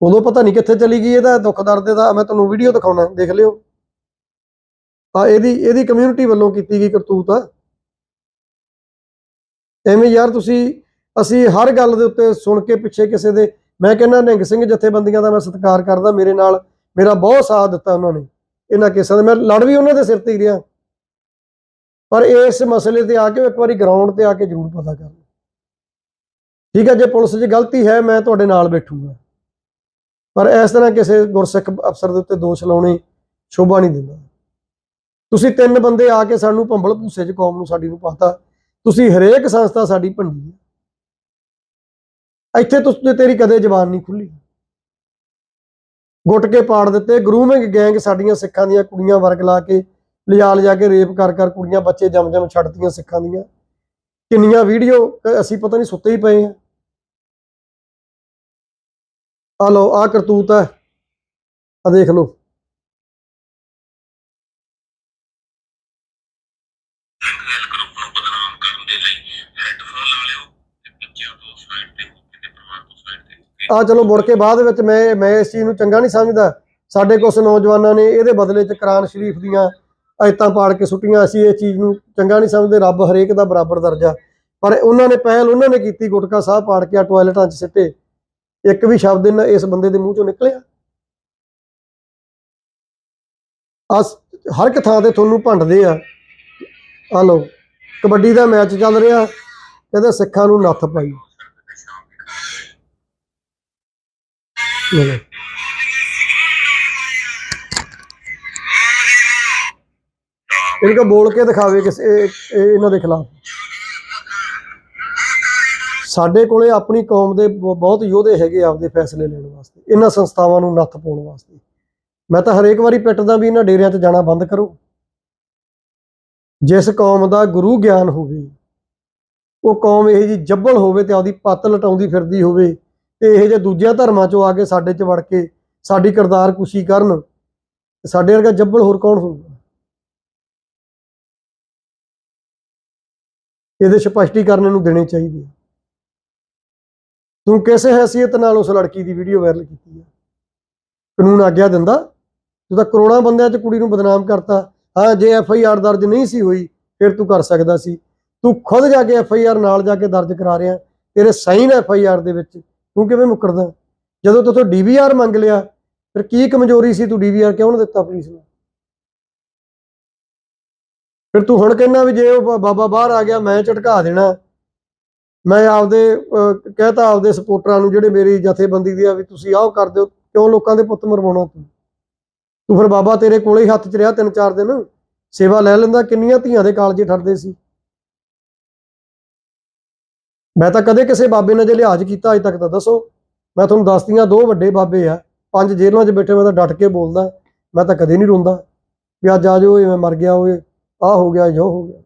ਉਦੋਂ ਪਤਾ ਨਹੀਂ ਕਿੱਥੇ ਚਲੀ ਗਈ ਇਹਦਾ ਦੁੱਖ ਦਰਦ ਦਾ, ਮੈਂ ਤੁਹਾਨੂੰ ਵੀਡੀਓ ਦਿਖਾਉਣਾ, ਦੇਖ ਲਿਓ। ਆ ਇਹਦੀ ਇਹਦੀ ਕਮਿਊਨਿਟੀ ਵੱਲੋਂ ਕੀਤੀ ਗਈ ਕਰਤੂਤ ਆ। ਐਵੇਂ ਯਾਰ ਤੁਸੀਂ, ਅਸੀਂ ਹਰ ਗੱਲ ਦੇ ਉੱਤੇ ਸੁਣ ਕੇ ਪਿੱਛੇ ਕਿਸੇ ਦੇ, ਮੈਂ ਕਹਿੰਦਾ ਨਿੰਗ ਸਿੰਘ ਜਥੇਬੰਦੀਆਂ ਦਾ ਮੈਂ ਸਤਿਕਾਰ ਕਰਦਾ, ਮੇਰੇ ਨਾਲ ਮੇਰਾ ਬਹੁਤ ਸਾਥ ਦਿੱਤਾ ਉਹਨਾਂ ਨੇ। ਇਹਨਾਂ ਕੇਸਾਂ ਦੇ। ਮੈਂ ਲੜ ਵੀ ਉਹਨਾਂ ਦੇ ਸਿਰ ਤੇ ਹੀ ਰਿਹਾ। ਪਰ ਇਸ ਮਸਲੇ ਤੇ ਆ ਕੇ ਇੱਕ ਵਾਰੀ ਗਰਾਊਂਡ ਤੇ ਆ ਕੇ ਜ਼ਰੂਰ ਪਤਾ ਕਰ ਲਓ ਠੀਕ ਹੈ, ਜੇ ਪੁਲਿਸ 'ਚ ਗਲਤੀ ਹੈ, ਮੈਂ ਤੁਹਾਡੇ ਨਾਲ ਬੈਠੂਗਾ। ਪਰ ਇਸ ਤਰ੍ਹਾਂ ਕਿਸੇ ਗੁਰਸਿੱਖ ਅਫਸਰ ਦੇ ਉੱਤੇ ਦੋਸ਼ ਲਾਉਣੇ ਸ਼ੋਭਾ ਨਹੀਂ ਦਿੰਦਾ। ਤੁਸੀਂ ਤਿੰਨ ਬੰਦੇ ਆ ਕੇ ਸਾਨੂੰ ਭੰਬਲ ਭੂਸੇ 'ਚ ਕੌਮ ਨੂੰ ਸਾਡੀ ਨੂੰ ਪਾਤਾ। ਤੁਸੀਂ ਹਰੇਕ ਸੰਸਥਾ ਸਾਡੀ ਭੰਡੀ ਹੈ। ਇੱਥੇ ਤੁਸੀਂ ਤੇਰੀ ਕਦੇ ਜ਼ਬਾਨ ਨਹੀਂ ਖੁੱਲੀ। ਗੁੱਟ ਕੇ ਪਾੜ ਦਿੱਤੇ। ਗਰੂਮਿੰਗ ਗੈਂਗ ਸਾਡੀਆਂ ਸਿੱਖਾਂ ਦੀਆਂ ਕੁੜੀਆਂ ਵਰਗ ਲਾ ਕੇ ਲਿਜਾ ਲਿਜਾ ਕੇ ਰੇਪ ਕਰ ਕਰ ਕੁੜੀਆਂ ਬੱਚੇ ਜਮ ਜਮ ਛੱਡਤੀਆਂ ਸਿੱਖਾਂ ਦੀਆਂ। ਕਿੰਨੀਆਂ ਵੀਡੀਓ ਅਸੀਂ ਪਤਾ ਨਹੀਂ ਸੁੱਤੇ ਹੀ ਪਏ ਆ। ਆ ਲਓ, ਆ ਕਰਤੂਤ ਹੈ। ਆ ਦੇਖ ਲਓ। ਹੈਲ ਲਾ ਲਿਓ ਤੇ ਬੱਚਿਆਂ ਤੋਂ ਸਾਈਡ ਤੇ ਹੋ ਕੇ ਤੇ ਪਰਿਵਾਰ ਤੋਂ ਸਾਈਡ ਤੇ। ਆ ਚਲੋ ਮੁੜ ਕੇ ਬਾਅਦ ਵਿੱਚ ਮੈਂ ਮੈਂ ਇਸ ਚੀਜ਼ ਨੂੰ ਚੰਗਾ ਨਹੀਂ ਸਮਝਦਾ। ਸਾਡੇ ਕੁਝ ਨੌਜਵਾਨਾਂ ਨੇ ਇਹਦੇ ਬਦਲੇ ਚ ਕੁਰਾਨ ਸ਼ਰੀਫ ਦੀਆਂ ਆਇਤਾਂ ਪਾੜ ਕੇ ਸੁੱਟੀਆਂ, ਅਸੀਂ ਇਹ ਚੀਜ਼ ਨੂੰ ਚੰਗਾ ਨਹੀਂ ਸਮਝਦੇ, ਰੱਬ ਹਰੇਕ ਦਾ ਬਰਾਬਰ ਦਰਜਾ। ਪਰ ਉਹਨਾਂ ਨੇ ਪਹਿਲ ਉਹਨਾਂ ਨੇ ਕੀਤੀ, ਗੁਟਕਾ ਸਾਹਿਬ ਪਾੜ ਕੇ ਆ ਟਾਇਲਟਾਂ 'ਚ ਸਿੱਟੇ। ਇੱਕ ਵੀ ਸ਼ਬਦ ਇਹਨਾਂ ਇਸ ਬੰਦੇ ਦੇ ਮੂੰਹ ਚੋਂ ਨਿਕਲਿਆ। ਅਸ, ਹਰ ਇੱਕ ਥਾਂ ਤੇ ਤੁਹਾਨੂੰ ਭੰਡਦੇ ਆ। ਆ ਲਓ, ਕਬੱਡੀ ਦਾ ਮੈਚ ਚੱਲ ਰਿਹਾ, ਕਹਿੰਦੇ ਸਿੱਖਾਂ ਨੂੰ ਨੱਥ ਪਾਈ। ਲਓ। ਇਨਕਾ ਬੋਲ ਕੇ ਦਿਖਾਵੇ ਕਿਸੇ ਇਹਨਾਂ ਦੇ ਖਿਲਾਫ ਸਾਡੇ ਕੋਲੇ ਆਪਣੀ ਕੌਮ ਦੇ ਬਹੁਤ ਯੋਧੇ ਹੈਗੇ ਆਪਦੇ ਫੈਸਲੇ ਲੈਣ ਵਾਸਤੇ ਇਹਨਾਂ ਸੰਸਥਾਵਾਂ ਨੂੰ ਨੱਥ ਪਾਉਣ ਵਾਸਤੇ ਮੈਂ ਤਾਂ ਹਰੇਕ ਵਾਰੀ ਪਿੱਟਦਾ ਵੀ ਇਹਨਾਂ ਡੇਰਿਆਂ 'ਚ ਜਾਣਾ ਬੰਦ ਕਰੋ ਜਿਸ ਕੌਮ ਦਾ ਗੁਰੂ ਗਿਆਨ ਹੋਵੇ ਉਹ ਕੌਮ ਇਹ ਜੀ ਜੱਬਲ ਹੋਵੇ ਤੇ ਆਪਦੀ ਪੱਤ ਲਟਾਉਂਦੀ ਫਿਰਦੀ ਹੋਵੇ ਤੇ ਇਹ ਜੇ ਦੂਜਿਆਂ ਧਰਮਾਂ 'ਚੋਂ ਆ ਕੇ ਸਾਡੇ 'ਚ ਵੜ ਕੇ ਸਾਡੀ ਕਿਰਦਾਰ ਕੁਸ਼ੀ ਕਰਨ ਸਾਡੇ ਵਰਗਾ ਜੱਬਲ ਹੋਰ ਕੌਣ ਹੋਊਗਾ? ਇਹਦੇ ਸਪਸ਼ਟੀਕਰਨ ਨੂੰ ਦੇਣੇ ਚਾਹੀਦੇ ਆ। ਤੂੰ ਕਿਸੇ ਹੈਸੀਅਤ ਨਾਲ ਉਸ ਲੜਕੀ ਦੀ ਵੀਡੀਓ ਵਾਇਰਲ ਕੀਤੀ ਹੈ ਕਾਨੂੰਨ ਆਗਿਆ ਦਿੰਦਾ? ਤੂੰ ਤਾਂ ਕਰੋੜਾਂ ਬੰਦਿਆਂ 'ਚ ਕੁੜੀ ਨੂੰ ਬਦਨਾਮ ਕਰਤਾ। ਹਾਂ, ਜੇ ਐਫ ਆਈ ਆਰ ਦਰਜ ਨਹੀਂ ਸੀ ਹੋਈ, ਫਿਰ ਤੂੰ ਕਰ ਸਕਦਾ ਸੀ। ਤੂੰ ਖੁਦ ਜਾ ਕੇ ਐਫ ਆਈ ਆਰ ਨਾਲ ਜਾ ਕੇ ਦਰਜ ਕਰਾ ਰਿਹਾ। ਤੇਰੇ ਸਾਈਨ ਐਫ ਆਈ ਆਰ ਦੇ ਵਿੱਚ ਤੂੰ ਕਿਵੇਂ ਮੁੱਕਰਦਾ? ਜਦੋਂ ਤੂੰ ਤੋਂ ਡੀਵੀਆਰ ਮੰਗ ਲਿਆ ਫਿਰ ਕੀ ਕਮਜ਼ੋਰੀ ਸੀ ਤੂੰ ਡੀਵੀਆਰ ਕਿਉਂ ਨਾ ਦਿੱਤਾ ਪੁਲਿਸ ਨੂੰ? ਫਿਰ ਤੂੰ ਹੁਣ ਕਹਿੰਦਾ ਵੀ ਜੇ ਉਹ ਬਾਬਾ ਬਾਹਰ ਆ ਗਿਆ ਮੈਂ ਝਟਕਾ ਦੇਣਾ। ਮੈਂ ਆਪਦੇ ਅਹ, ਕਹਿਤਾ ਆਪਦੇ ਸਪੋਰਟਰਾਂ ਨੂੰ ਜਿਹੜੇ ਮੇਰੀ ਜਥੇਬੰਦੀ ਦੀ ਆ ਵੀ ਤੁਸੀਂ ਆਹ ਕਰ ਦਿਓ ਕਿਉਂ ਲੋਕਾਂ ਦੇ ਪੁੱਤ ਮਰਵਾਉਣਾ ਤੂੰ? ਤੂੰ ਫਿਰ ਬਾਬਾ ਤੇਰੇ ਕੋਲੇ ਹੀ ਹੱਥ 'ਚ ਰਿਹਾ ਤਿੰਨ ਚਾਰ ਦਿਨ। ਸੇਵਾ ਲੈ ਲੈਂਦਾ ਕਿੰਨੀਆਂ ਧੀਆਂ ਦੇ ਕਾਲਜੇ ਠਰਦੇ ਸੀ। ਮੈਂ ਤਾਂ ਕਦੇ ਕਿਸੇ ਬਾਬੇ ਨਾਲ ਜੇ ਲਿਹਾਜ਼ ਕੀਤਾ ਅਜੇ ਤੱਕ ਤਾਂ ਦੱਸੋ। ਮੈਂ ਤੁਹਾਨੂੰ ਦੱਸਦੀਆਂ ਦੋ ਵੱਡੇ ਬਾਬੇ ਆ। ਪੰਜ ਜੇਲ੍ਹਾਂ 'ਚ ਬੈਠੇ ਮੈਂ ਤਾਂ ਡਟ ਕੇ ਬੋਲਦਾ। ਮੈਂ ਤਾਂ ਕਦੇ ਨਹੀਂ ਰੋਂਦਾ। ਵੀ ਅੱਜ ਆ ਜਾਓ ਇਹ ਮੈਂ ਮਰ ਗਿਆ ਓਏ ਆ ਹੋ ਗਿਆ ਜੋ ਹੋ ਗਿਆ।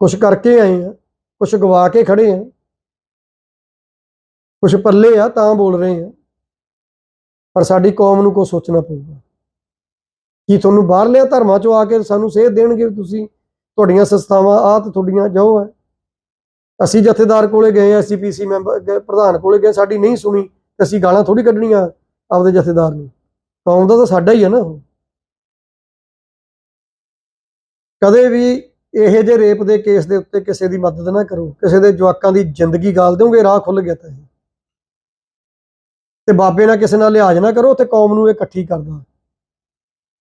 ਕੁਛ ਕਰਕੇ ਆਏ ਆ, ਕੁਛ ਗਵਾ ਕੇ ਖੜੇ ਆ। ਕੁਛ ਪੱਲੇ ਆ, ਤਾਂ ਬੋਲ ਰਹੇ ਆ। ਪਰ ਸਾਡੀ ਕੌਮ ਨੂੰ ਕੋ ਸੋਚਣਾ ਪਊਗਾ। ਕੀ ਤੁਹਾਨੂੰ ਬਾਹਰਲੇ ਧਰਮਾਂ ਚੋਂ ਆ ਕੇ ਸਾਨੂੰ ਸੇਧ ਦੇਣਗੇ ਵੀ ਤੁਸੀਂ? ਤੁਹਾਡੀਆਂ ਸੰਸਥਾਵਾਂ ਆਹ ਤੇ ਤੁਹਾਡੀਆਂ ਜੋ ਹੈ। ਅਸੀਂ ਜਥੇਦਾਰ ਕੋਲੇ ਗਏ ਐਸਜੀਪੀਸੀ ਮੈਂਬਰ ਪ੍ਰਧਾਨ ਕੋਲੇ ਗਏ, ਸਾਡੀ ਨਹੀਂ ਸੁਣੀ ਅਸੀਂ ਗਾਲਾਂ ਥੋੜੀ ਕੱਢਣੀਆਂ ਆਪਦੇ ਜਥੇਦਾਰ ਨੂੰ। ਕੌਮ ਦਾ ਤਾਂ ਸਾਡਾ ਹੀ ਹੈ ਨਾ ਉਹ। ਕਦੇ ਵੀ ਇਹੋ ਜਿਹੇ ਰੇਪ ਦੇ ਕੇਸ ਦੇ ਉੱਤੇ ਕਿਸੇ ਦੀ ਮਦਦ ਨਾ ਕਰੋ, ਕਿਸੇ ਦੇ ਜਵਾਕਾਂ ਦੀ ਜ਼ਿੰਦਗੀ ਗਾਲ ਦਿਓਗੇ, ਰਾਹ ਖੁੱਲ ਗਿਆ ਤਾਂ ਇਹ। ਤੇ ਬਾਬੇ ਨਾਲ ਕਿਸੇ ਨਾਲ ਲਿਹਾਜ਼ ਨਾ ਕਰੋ ਤੇ ਕੌਮ ਨੂੰ ਇਹ ਇਕੱਠੀ ਕਰਦਾ।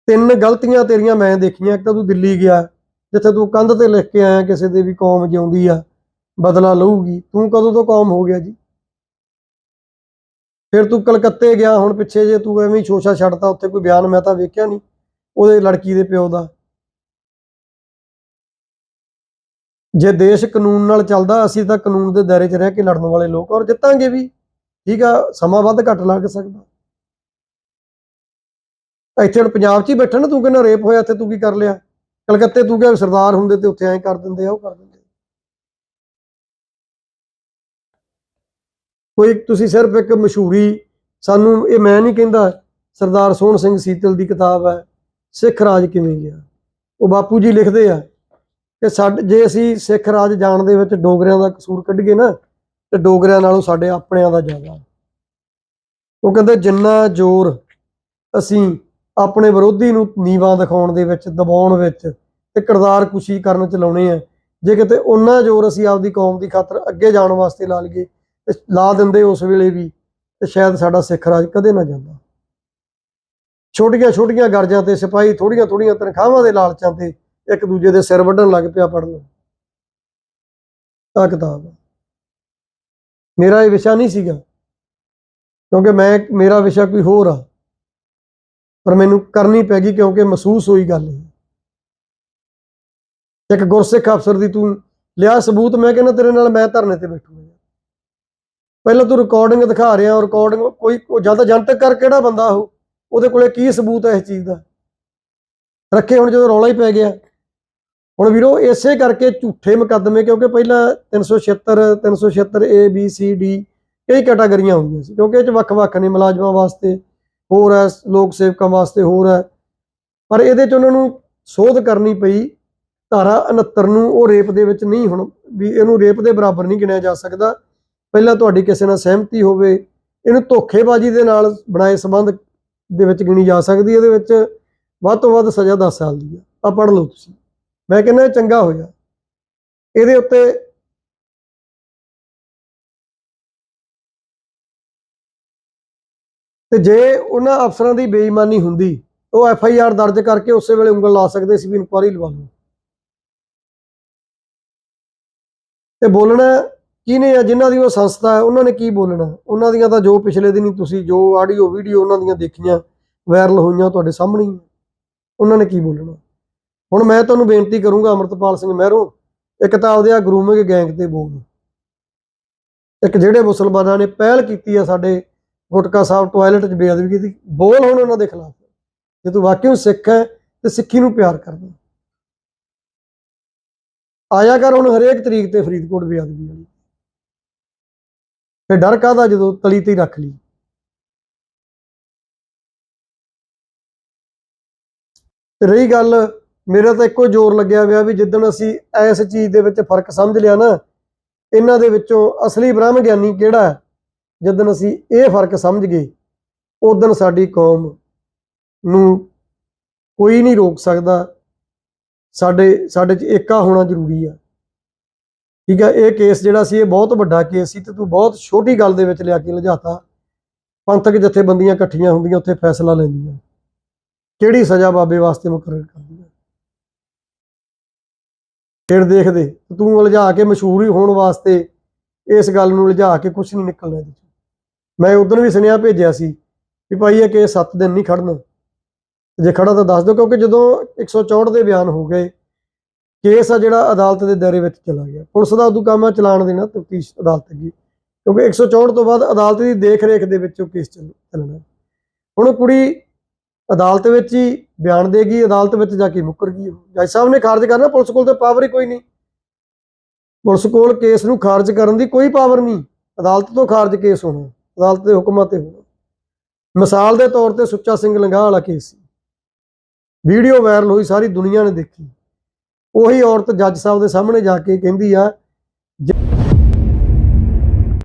ਤਿੰਨ ਗਲਤੀਆਂ ਤੇਰੀਆਂ ਮੈਂ ਦੇਖੀਆਂ, ਇੱਕ ਤਾਂ ਤੂੰ ਦਿੱਲੀ ਗਿਆ, ਜਿੱਥੇ ਤੂੰ ਕੰਧ ਤੇ ਲਿਖ ਕੇ ਆਇਆ, ਕਿਸੇ ਦੇ ਵੀ ਕੌਮ ਜਿਉਂਦੀ ਆ। ਬਦਲਾ ਲਊਗੀ। ਤੂੰ ਕਦੋਂ ਤੋਂ ਕੌਮ ਹੋ ਗਿਆ ਜੀ? ਫਿਰ ਤੂੰ ਕਲਕੱਤੇ ਗਿਆ, ਹੁਣ ਪਿੱਛੇ ਜੇ ਤੂੰ ਐਵੇਂ ਹੀ ਸ਼ੋਸ਼ਾ ਛੱਡਤਾ, ਉੱਥੇ ਕੋਈ ਬਿਆਨ ਮੈਂ ਤਾਂ ਵੇਖਿਆ ਨਹੀਂ, ਉਹਦੇ ਲੜਕੀ ਦੇ ਪਿਓ ਦਾ। ਜੇ ਦੇਸ਼ ਕਾਨੂੰਨ ਨਾਲ ਚੱਲਦਾ, ਅਸੀਂ ਤਾਂ ਕਾਨੂੰਨ ਦੇ ਦਾਇਰੇ 'ਚ ਰਹਿ ਕੇ ਲੜਨ ਵਾਲੇ ਲੋਕ ਔਰ ਜਿੱਤਾਂਗੇ ਵੀ। ਠੀਕ ਆ, ਸਮਾਂ ਵੱਧ ਘੱਟ ਲੱਗ ਸਕਦਾ। ਇੱਥੇ ਹੁਣ ਪੰਜਾਬ 'ਚ ਹੀ ਬੈਠਾ ਨਾ ਤੂੰ, ਕਹਿੰਦਾ ਰੇਪ ਹੋਇਆ, ਇੱਥੇ ਤੂੰ ਕੀ ਕਰ ਲਿਆ? ਕਲਕੱਤੇ ਤੂੰ ਕਿਹਾ ਸਰਦਾਰ ਹੁੰਦੇ ਤੇ ਉੱਥੇ ਐਂ ਕਰ ਦਿੰਦੇ ਆ ਉਹ ਕਰ ਦਿੰਦੇ। ਕੋਈ ਤੁਸੀਂ ਸਿਰਫ ਇੱਕ ਮਸ਼ਹੂਰੀ ਸਾਨੂੰ ਇਹ ਮੈਂ ਨਹੀਂ ਕਹਿੰਦਾ ਸਰਦਾਰ ਸੋਹਣ ਸਿੰਘ ਸੀਤਲ ਦੀ ਕਿਤਾਬ ਹੈ, ਸਿੱਖ ਰਾਜ ਕਿਵੇਂ ਗਿਆ? ਉਹ ਬਾਪੂ ਜੀ ਲਿਖਦੇ ਆ ਕਿ ਸਾਡੇ ਜੇ ਅਸੀਂ ਸਿੱਖ ਰਾਜ ਜਾਣ ਦੇ ਵਿੱਚ ਡੋਗਰਿਆਂ ਦਾ ਕਸੂਰ ਕੱਢੀਏ ਨਾ, ਤੇ ਡੋਗਰਿਆਂ ਨਾਲੋਂ ਸਾਡੇ ਆਪਣਿਆਂ ਦਾ ਜ਼ਿਆਦਾ। ਉਹ ਕਹਿੰਦੇ, ਜਿੰਨਾ ਜ਼ੋਰ ਅਸੀਂ ਆਪਣੇ ਵਿਰੋਧੀ ਨੂੰ ਨੀਵਾਂ ਦਿਖਾਉਣ ਦੇ ਵਿੱਚ, ਦਬਾਉਣ ਵਿੱਚ ਤੇ ਕਿਰਦਾਰ ਕੁਸ਼ੀ ਕਰਨ ਚ ਲਾਉਣੇ ਆ, ਜੇ ਕਿਤੇ ਉਹਨਾਂ ਜ਼ੋਰ ਅਸੀਂ ਆਪਦੀ ਕੌਮ ਦੀ ਖਾਤਰ ਅੱਗੇ ਜਾਣ ਵਾਸਤੇ ਲਾ ਲਈਏ ਤੇ ਲਾ ਦਿੰਦੇ ਉਸ ਵੇਲੇ ਵੀ ਤੇ ਸ਼ਾਇਦ ਸਾਡਾ ਸਿੱਖ ਰਾਜ ਕਦੇ ਨਾ ਜਾਂਦਾ। ਛੋਟੀਆਂ ਛੋਟੀਆਂ ਗਰਜਾਂ ਤੇ ਸਿਪਾਹੀ ਥੋੜੀਆਂ ਥੋੜੀਆਂ ਤਨਖਾਹਾਂ ਦੇ ਲਾਲਚਾਂ ਤੇ ਇੱਕ ਦੂਜੇ ਦੇ ਸਿਰ ਵੱਢਣ ਲੱਗ ਪਿਆ ਪੜਨ ਆ ਕਿਤਾਬ ਮੇਰਾ ਇਹ ਵਿਸ਼ਾ ਨਹੀਂ ਸੀਗਾ, ਕਿਉਂਕਿ ਮੈਂ, ਮੇਰਾ ਵਿਸ਼ਾ ਕੋਈ ਹੋਰ ਆ, ਪਰ ਮੈਨੂੰ ਕਰਨੀ ਪੈ ਗਈ ਕਿਉਂਕਿ ਮਹਿਸੂਸ ਹੋਈ ਗੱਲ ਇਹ। ਇੱਕ ਗੁਰਸਿੱਖ ਅਫਸਰ ਦੀ ਤੂੰ ਲਿਆ ਸਬੂਤ, ਮੈਂ ਕਹਿੰਦਾ ਤੇਰੇ ਨਾਲ ਮੈਂ ਧਰਨੇ ਤੇ ਬੈਠੂਗਾ। ਪਹਿਲਾਂ ਤੂੰ ਰਿਕਾਰਡਿੰਗ ਦਿਖਾ ਰਿਹਾ ਰਿਕਾਰਡਿੰਗ ਕੋਈ ਉਹ ਜਨਤਕ ਕਰ ਕਿਹੜਾ ਬੰਦਾ ਉਹ? ਉਹਦੇ ਕੋਲੇ ਕੀ ਸਬੂਤ ਹੈ ਇਸ ਚੀਜ਼ ਦਾ? ਰੱਖੇ ਹੁਣ ਜਦੋਂ ਰੌਲਾ ਹੀ ਪੈ ਗਿਆ। ਹੁਣ ਵੀਰੋ, ਇਸੇ ਕਰਕੇ ਝੂਠੇ ਮੁਕੱਦਮੇ, ਕਿਉਂਕਿ ਪਹਿਲਾਂ 376 376 ਏ ਬੀ ਸੀ ਡੀ ਕਈ ਕੈਟਾਗਰੀਆਂ ਹੁੰਦੀਆਂ ਸੀ, ਕਿਉਂਕਿ ਇਹ ਚ ਵੱਖ-ਵੱਖ ਨੇ, ਮੁਲਾਜ਼ਮਾਂ ਵਾਸਤੇ ਹੋਰ ਹੈ, ਲੋਕ ਸੇਵਕਾਂ ਵਾਸਤੇ ਹੋਰ ਹੈ। ਪਰ ਇਹਦੇ ਚ ਉਹਨਾਂ ਨੂੰ ਸੋਧ ਕਰਨੀ ਪਈ, ਧਾਰਾ 69 ਨੂੰ ਉਹ ਰੇਪ ਦੇ ਵਿੱਚ ਨਹੀਂ ਹੁਣ, ਵੀ ਇਹਨੂੰ ਰੇਪ ਦੇ ਬਰਾਬਰ ਨਹੀਂ ਗਿਣਿਆ ਜਾ ਸਕਦਾ। ਪਹਿਲਾਂ ਤੁਹਾਡੀ ਕਿਸੇ ਨਾਲ ਸਹਿਮਤੀ ਹੋਵੇ, ਇਹਨੂੰ ਧੋਖੇਬਾਜ਼ੀ ਦੇ ਨਾਲ ਬਣਾਏ ਸੰਬੰਧ ਦੇ ਵਿੱਚ ਗਿਣੀ ਜਾ ਸਕਦੀ ਇਹਦੇ ਵਿੱਚ ਵੱਧ ਤੋਂ ਵੱਧ ਸਜ਼ਾ 10 ਸਾਲ ਦੀ ਆ ਆ ਪੜ੍ਹ ਲਓ ਤੁਸੀਂ। ਮੈਂ ਕਹਿੰਦਾ ਚੰਗਾ ਹੋਇਆ। ਇਹਦੇ ਉੱਤੇ ਤੇ ਜੇ ਉਹਨਾਂ ਅਫਸਰਾਂ ਦੀ ਬੇਈਮਾਨੀ ਹੁੰਦੀ, ਉਹ ਐਫ ਆਈ ਆਰ ਦਰਜ ਕਰਕੇ ਉਸੇ ਵੇਲੇ ਉਂਗਲ ਲਾ ਸਕਦੇ ਸੀ ਵੀ ਇਨਕੁਆਰੀ ਲਵਾ ਲਓ। ਤੇ ਬੋਲਣਾ ਕਿਹਨੇ ਆ, ਜਿਨ੍ਹਾਂ ਦੀ ਉਹ ਸੰਸਥਾ ਹੈ, ਉਹਨਾਂ ਨੇ ਕੀ ਬੋਲਣਾ? ਉਹਨਾਂ ਦੀਆਂ ਤਾਂ ਜੋ ਪਿਛਲੇ ਦਿਨੀ ਤੁਸੀਂ ਜੋ ਆਡੀਓ, ਵੀਡੀਓ ਉਹਨਾਂ ਦੀਆਂ ਦੇਖੀਆਂ, ਵਾਇਰਲ ਹੋਈਆਂ ਤੁਹਾਡੇ ਸਾਹਮਣੇ ਹੀ ਉਹਨਾਂ ਨੇ ਕੀ ਬੋਲਣਾ? ਹੁਣ ਮੈਂ ਤੁਹਾਨੂੰ ਬੇਨਤੀ ਕਰੂੰਗਾ, ਅਮਰਤਪਾਲ ਸਿੰਘ ਮਹਿਰੋ, ਇੱਕ ਤਾਂ ਆਪਦੇ ਆ ਗਰੂਮਿੰਗ ਗੈਂਗ ਤੇ ਬੋਲ। ਇੱਕ ਜਿਹੜੇ ਮੁਸਲਮਾਨਾਂ ਨੇ ਪਹਿਲ ਕੀਤੀ ਆ ਸਾਡੇ ਗੁਟਕਾ ਸਾਹਿਬ ਟਾਇਲਟ 'ਚ ਬੇਅਦਬੀ ਕੀਤੀ ਬੋਲ ਹੁਣ ਉਹਨਾਂ ਦੇ ਖਿਲਾਫ। ਜੇ ਤੂੰ ਵਾਕਿਆ ਸਿੱਖ ਹੈ, ਤੇ ਸਿੱਖੀ ਨੂੰ ਪਿਆਰ ਕਰਦਾ। ਆਇਆ ਕਰ ਹੁਣ ਹਰੇਕ ਤਰੀਕ ਤੇ ਫਰੀਦਕੋਟ ਬੇਅਦਬੀ ਵਾਲੀ। ਫਿਰ ਡਰ ਕਾਹਦਾ ਜਦੋਂ ਤਲੀ ਤੇ ਹੀ ਰੱਖ ਲਈ? ਰਹੀ ਗੱਲ, ਮੇਰਾ ਤਾਂ ਇੱਕੋ ਜ਼ੋਰ ਲੱਗਿਆ ਹੋਇਆ ਵੀ ਜਿੱਦਣ ਅਸੀਂ ਇਸ ਚੀਜ਼ ਦੇ ਵਿੱਚ ਫ਼ਰਕ ਸਮਝ ਲਿਆ ਨਾ, ਇਹਨਾਂ ਦੇ ਵਿੱਚੋਂ ਅਸਲੀ ਬ੍ਰਹਮ ਗਿਆਨੀ ਕਿਹੜਾ ਹੈ? ਜਦੋਂ ਅਸੀਂ ਇਹ ਫ਼ਰਕ ਸਮਝ ਗਏ ਉਦੋਂ ਸਾਡੀ ਕੌਮ ਨੂੰ ਕੋਈ ਨਹੀਂ ਰੋਕ ਸਕਦਾ। ਸਾਡੇ ਸਾਡੇ 'ਚ ਏਕਾ ਹੋਣਾ ਜ਼ਰੂਰੀ ਆ। ਠੀਕ ਹੈ, ਇਹ ਕੇਸ ਜਿਹੜਾ ਸੀ, ਇਹ ਬਹੁਤ ਵੱਡਾ ਕੇਸ ਸੀ ਤੇ ਤੂੰ ਬਹੁਤ ਛੋਟੀ ਗੱਲ ਦੇ ਵਿੱਚ ਲਿਆ ਕੇ ਲਜਾਤਾ। ਪੰਥਕ ਜਥੇਬੰਦੀਆਂ ਇਕੱਠੀਆਂ ਹੁੰਦੀਆਂ, ਉੱਥੇ ਫੈਸਲਾ ਲੈਂਦੀਆਂ। ਕਿਹੜੀ ਸਜ਼ਾ ਬਾਬੇ ਵਾਸਤੇ ਮੁਕਰਰ ਕਰਦੀਆਂ ਫਿਰ ਦੇਖਦੇ, ਤੂੰ ਉਲਝਾ ਕੇ ਮਸ਼ਹੂਰ ਹੀ ਹੋਣ ਵਾਸਤੇ ਇਸ ਗੱਲ ਨੂੰ ਉਲਝਾ ਕੇ ਕੁਝ ਨਹੀਂ ਨਿਕਲਣਾ ਇਹਦੇ ਚੋਂ। ਮੈਂ ਉਦੋਂ ਵੀ ਸੁਨੇਹਾ ਭੇਜਿਆ ਸੀ ਵੀ ਭਾਈ ਇਹ ਕੇਸ 7 ਦਿਨ ਨਹੀਂ ਖੜਨਾ ਜੇ ਖੜਾ ਤਾਂ ਦੱਸ ਦਿਓ, ਕਿਉਂਕਿ ਜਦੋਂ 164 ਦੇ ਬਿਆਨ ਹੋ ਗਏ ਕੇਸ ਆ ਜਿਹੜਾ ਅਦਾਲਤ ਦੇ ਦਾਇਰੇ ਵਿੱਚ ਚਲਾ ਗਿਆ। ਪੁਲਿਸ ਦਾ ਉਦੋਂ ਕੰਮ ਆ ਚਲਾਣ ਦੇਣਾ ਤਫਤੀਸ਼ ਅਦਾਲਤ ਅੱਗੇ। ਕਿਉਂਕਿ 164 ਤੋਂ ਬਾਅਦ ਅਦਾਲਤ ਦੀ ਦੇਖ ਰੇਖ ਦੇ ਵਿੱਚ ਉਹ ਕੇਸ ਚੱਲ- ਚੱਲਣਾ ਹੁਣ ਉਹ ਕੁੜੀ ਅਦਾਲਤ ਵਿੱਚ ਹੀ ਬਿਆਨ ਦੇਗੀ ਅਦਾਲਤ ਵਿੱਚ ਜਾ ਕੇ ਮੁੱਕਰ ਗਈ। ਜੱਜ ਸਾਹਿਬ ਨੇ ਖਾਰਜ ਕਰਨਾ, ਪੁਲਿਸ ਕੋਲ ਤਾਂ ਪਾਵਰ ਹੀ ਕੋਈ ਨਹੀਂ। ਪੁਲਿਸ ਕੋਲ ਕੇਸ ਨੂੰ ਖਾਰਜ ਕਰਨ ਦੀ ਕੋਈ ਪਾਵਰ ਨਹੀਂ। ਅਦਾਲਤ ਤੋਂ ਖਾਰਜ ਕੇਸ ਹੋਣਾ, ਅਦਾਲਤ ਦੇ ਹੁਕਮਾਂ ਤੇ ਹੋਣਾ। ਮਿਸਾਲ ਦੇ ਤੌਰ ਤੇ ਸੁੱਚਾ ਸਿੰਘ ਲੰਗਾਹ ਵਾਲਾ ਕੇਸ ਸੀ। ਵੀਡੀਓ ਵਾਇਰਲ ਹੋਈ, ਸਾਰੀ ਦੁਨੀਆ ਨੇ ਦੇਖੀ। ਉਹੀ ਔਰਤ ਜੱਜ ਸਾਹਿਬ ਦੇ ਸਾਹਮਣੇ ਜਾ ਕੇ ਕਹਿੰਦੀ ਆ